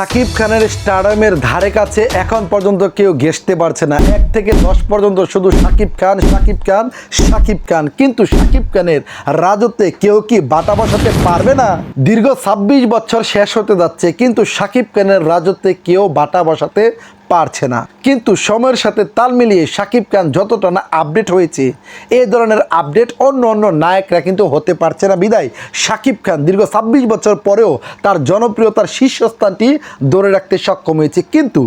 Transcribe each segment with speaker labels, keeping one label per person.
Speaker 1: সাকিব খানের স্টারমের ধারে কাছে এখন পর্যন্ত কেউ ঘেসতে পারছে না। এক থেকে দশ পর্যন্ত শুধু সাকিব খান সাকিব খান সাকিব খান। কিন্তু সাকিব খানের রাজত্বে কেউ কি বাটা বসাতে পারবে না? দীর্ঘ ছাব্বিশ বছর শেষ হতে যাচ্ছে, কিন্তু সাকিব খানের রাজত্বে কেউ বাটা বসাতে পারছে না। কিন্তু সময়ের সাথে তাল মিলিয়ে সাকিব খান যতটা না আপডেট হয়েছে এই ধরনের আপডেট অন্য অন্য নায়করা কিন্তু হতে পারছে না। বিদায়, সাকিব খান দীর্ঘ ছাব্বিশ বছর পরেও তার জনপ্রিয়তার শীর্ষস্থানটি ধরে রাখতে সক্ষম হয়েছে। কিন্তু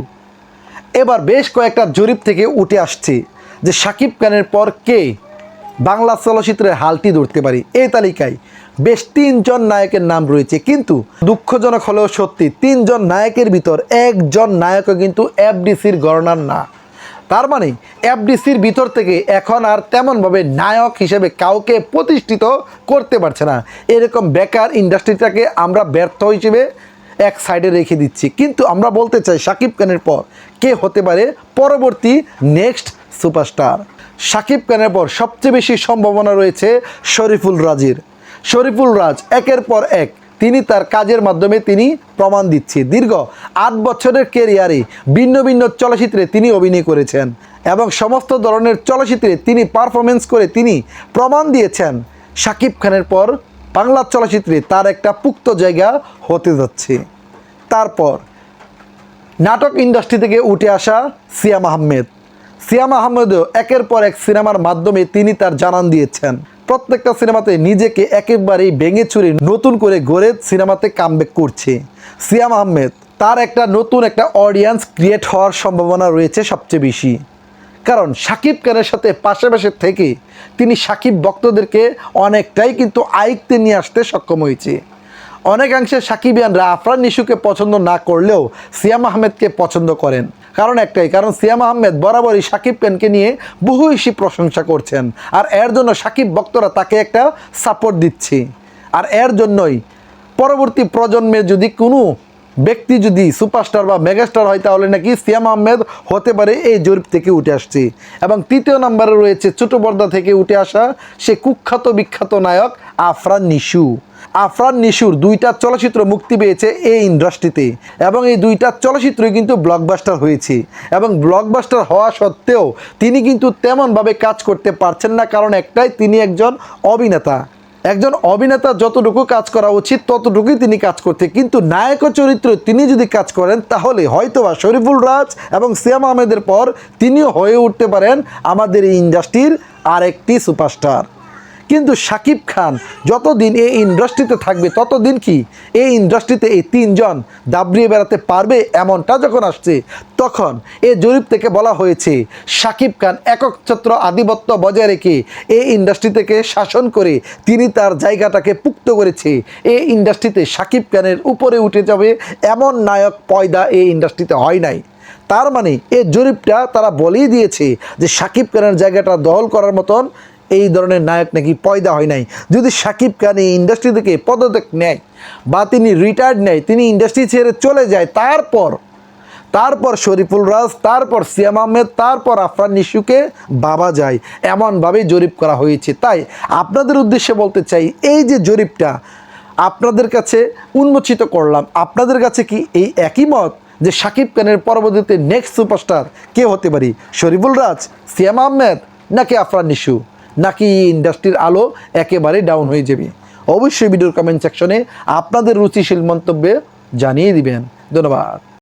Speaker 1: এবার বেশ কয়েকটা জরিপ থেকে উঠে আসছে যে সাকিব খানের পর কে বাংলা চলচ্চিত্রের হালটি ধরতে পারি। এই তালিকায় বেশ তিনজন নায়কের নাম রয়েছে, কিন্তু দুঃখজনক হলেও সত্যি তিনজন নায়কের ভিতর একজন নায়কও কিন্তু এফডিসির গণনার না। তার মানে এফডিসির ভিতর থেকে এখন আর তেমনভাবে নায়ক হিসেবে কাউকে প্রতিষ্ঠিত করতে পারছে না। এরকম বেকার ইন্ডাস্ট্রিটাকে আমরা ব্যর্থ হিসেবে এক সাইডে রেখে দিচ্ছি। কিন্তু আমরা বলতে চাই সাকিব খানের পর কে হতে পারে পরবর্তী নেক্সট সুপারস্টার। সাকিব খানের পর সবচেয়ে বেশি সম্ভাবনা রয়েছে শরীফুল রাজের। শরীফুল রাজ একের পর এক। তিনি তার কাজের মাধ্যমে তিনি প্রমাণ দিচ্ছে। দীর্ঘ আট বছরের কেরিয়ারে ভিন্ন ভিন্ন চলচ্চিত্রে তিনি অভিনয় করেছেন এবং সমস্ত ধরনের চলচ্চিত্রে তিনি পারফরমেন্স করে তিনি প্রমাণ দিয়েছেন। সাকিব খানের পর বাংলা চলচ্চিত্রে তার একটা পুক্ত জায়গা হতে যাচ্ছে। তারপর নাটক ইন্ডাস্ট্রি থেকে উঠে আসা সিয়াম আহমেদ। সিয়াম আহমেদও একের পর এক সিনেমার মাধ্যমে তিনি তার জানান দিয়েছেন। প্রত্যেকটা সিনেমাতে নিজেকে একেবারেই ভেঙে চুরে নতুন করে গড়ে সিনেমাতে কামব্যাক করছে। সিয়াম আহমেদ, তার একটা নতুন একটা অডিয়েন্স ক্রিয়েট হওয়ার সম্ভাবনা রয়েছে সবচেয়ে বেশি। কারণ সাকিব খানের সাথে পাশাপাশি থেকে তিনি সাকিব ভক্তদেরকে অনেকটাই কিন্তু আয়ত্তে নিয়ে আসতে সক্ষম হয়েছে। অনেকাংশে সাকিবিয়ানরা আফরান নিশুকে পছন্দ না করলেও সিয়াম আহমেদকে পছন্দ করেন। কারণ একটাই, কারণ সিয়াম আহমেদ বরাবরই সাকিব খানকে নিয়ে বহু বেশি প্রশংসা করছেন। আর এর জন্য সাকিব ভক্তরা তাকে একটা সাপোর্ট দিচ্ছে। আর এর জন্যই পরবর্তী প্রজন্মে যদি কোনো ব্যক্তি যদি সুপারস্টার বা মেগাস্টার হয়, তাহলে নাকি সিয়াম আহমেদ হতে পারে এই জরিপ থেকে উঠে আসছে। এবং তৃতীয় নম্বরে রয়েছে ছোট পর্দা থেকে উঠে আসা সে কুখ্যাত বিখ্যাত নায়ক আফরান নিশু। আফরান নিশুর দুইটা চলচ্চিত্র মুক্তি পেয়েছে এই ইন্ডাস্ট্রিতে। এবং এই দুইটা চলচ্চিত্রই কিন্তু ব্লকবাস্টার হয়েছে। এবং ব্লকবাস্টার হওয়া সত্ত্বেও তিনি কিন্তু তেমনভাবে কাজ করতে পারছেন না, কারণ একটাই তিনি একজন অভিনেতা। একজন অভিনেতা যতটুকু কাজ করা উচিত, ততটুকুই তিনি কাজ করতে কিন্তু নায়ক চরিত্র তিনি যদি কাজ করেন, তাহলে হয়তোবা শরীফুল রাজ এবং সিয়াম আহমেদের পর তিনিও হয়ে উঠতে পারেন আমাদের এই ইন্ডাস্ট্রির আরেকটি সুপারস্টার। কিন্তু সাকিব খান যতদিন এই ইন্ডাস্ট্রিতে থাকবে, ততদিন কি এই ইন্ডাস্ট্রিতে এই তিনজন দাবড়িয়ে বেড়াতে পারবে এমনটা যখন আসছে, তখন এ জরিপ থেকে বলা হয়েছে, সাকিব খান একচ্ছত্র আধিপত্য বজায় রেখে এই ইন্ডাস্ট্রি থেকে শাসন করে তিনি তার জায়গাটাকে পুক্ত করেছে। এই ইন্ডাস্ট্রিতে সাকিব খানের উপরে উঠে যাবে এমন নায়ক পয়দা এই ইন্ডাস্ট্রিতে হয় নাই। তার মানে এ জরিপটা তারা বলেই দিয়েছে যে সাকিব খানের জায়গাটা দখল করার মতন এই ধরনের নায়ক নাকি পয়দা হয় নাই। যদি সাকিব খান এই ইন্ডাস্ট্রি থেকে পদত্যাগ নেয় বা তিনি রিটায়ার্ড নেয়, তিনি ইন্ডাস্ট্রি ছেড়ে চলে যায়, তারপর তারপর শরীফুল রাজ, তারপর সিয়াম আহমেদ, তারপর আফরান নিশুকে বাবা যায়। এমনভাবেই জরিপ করা হয়েছে। তাই আপনাদের উদ্দেশ্যে বলতে চাই, এই যে জরিপটা আপনাদের কাছে উন্মোচিত করলাম, আপনাদের কাছে কি এই একই মত যে সাকিব খানের পরবর্তীতে নেক্সট সুপারস্টার কে হতে পারি? শরীফুল রাজ, সিয়াম আহমেদ নাকি আফরান নিশু? নাকি ইন্ডাস্ট্রির আলো একেবারে ডাউন হয়ে যাবে? অবশ্যই ভিডিওর কমেন্ট সেকশনে আপনাদের রুচিশীল মন্তব্যে জানিয়ে দিবেন। ধন্যবাদ।